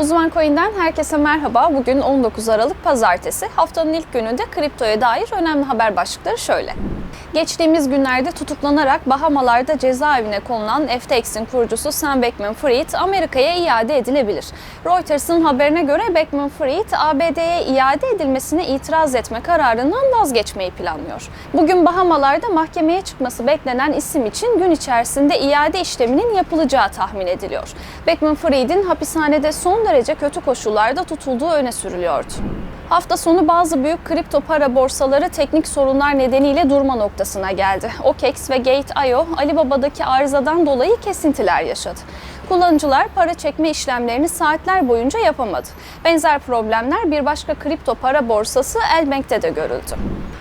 Uzman Coin'den herkese merhaba. Bugün 19 Aralık Pazartesi. Haftanın ilk gününde kriptoya dair önemli haber başlıkları şöyle. Geçtiğimiz günlerde tutuklanarak Bahamalarda cezaevine konulan FTX'in kurucusu Sam Bankman-Fried Amerika'ya iade edilebilir. Reuters'ın haberine göre Bankman-Fried ABD'ye iade edilmesine itiraz etme kararından vazgeçmeyi planlıyor. Bugün Bahamalarda mahkemeye çıkması beklenen isim için gün içerisinde iade işleminin yapılacağı tahmin ediliyor. Bankman-Fried'in hapishanede son derece kötü koşullarda tutulduğu öne sürülüyordu. Hafta sonu bazı büyük kripto para borsaları teknik sorunlar nedeniyle durma noktasına geldi. OKEX ve Gate.io Alibaba'daki arızadan dolayı kesintiler yaşadı. Kullanıcılar para çekme işlemlerini saatler boyunca yapamadı. Benzer problemler bir başka kripto para borsası Elbank'te de görüldü.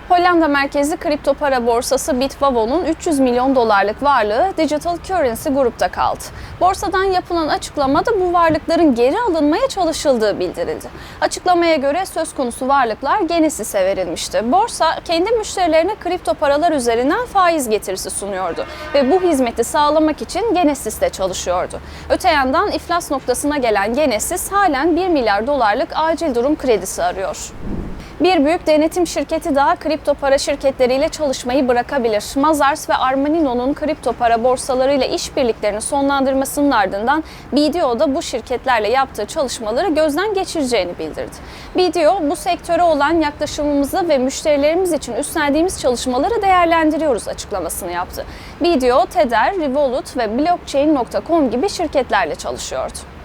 Hollanda merkezli kripto para borsası Bitwavo'nun 300 milyon dolarlık varlığı Digital Currency grupta kaldı. Borsadan yapılan açıklamada bu varlıkların geri alınmaya çalışıldığı bildirildi. Açıklamaya göre söz konusu varlıklar Genesis'e verilmişti. Borsa kendi müşterilerine kripto paralar üzerinden faiz getirisi sunuyordu ve bu hizmeti sağlamak için Genesis'te çalışıyordu. Öte yandan iflas noktasına gelen Genesis halen 1 milyar dolarlık acil durum kredisi arıyor. Bir büyük denetim şirketi daha kripto para şirketleriyle çalışmayı bırakabilir. Mazars ve Armanino'nun kripto para borsalarıyla işbirliklerini sonlandırmasının ardından BDO da bu şirketlerle yaptığı çalışmaları gözden geçireceğini bildirdi. BDO bu sektöre olan yaklaşımımızı ve müşterilerimiz için üstlendiğimiz çalışmaları değerlendiriyoruz açıklamasını yaptı. BDO, Tether, Revolut ve Blockchain.com gibi şirketlerle çalışıyordu.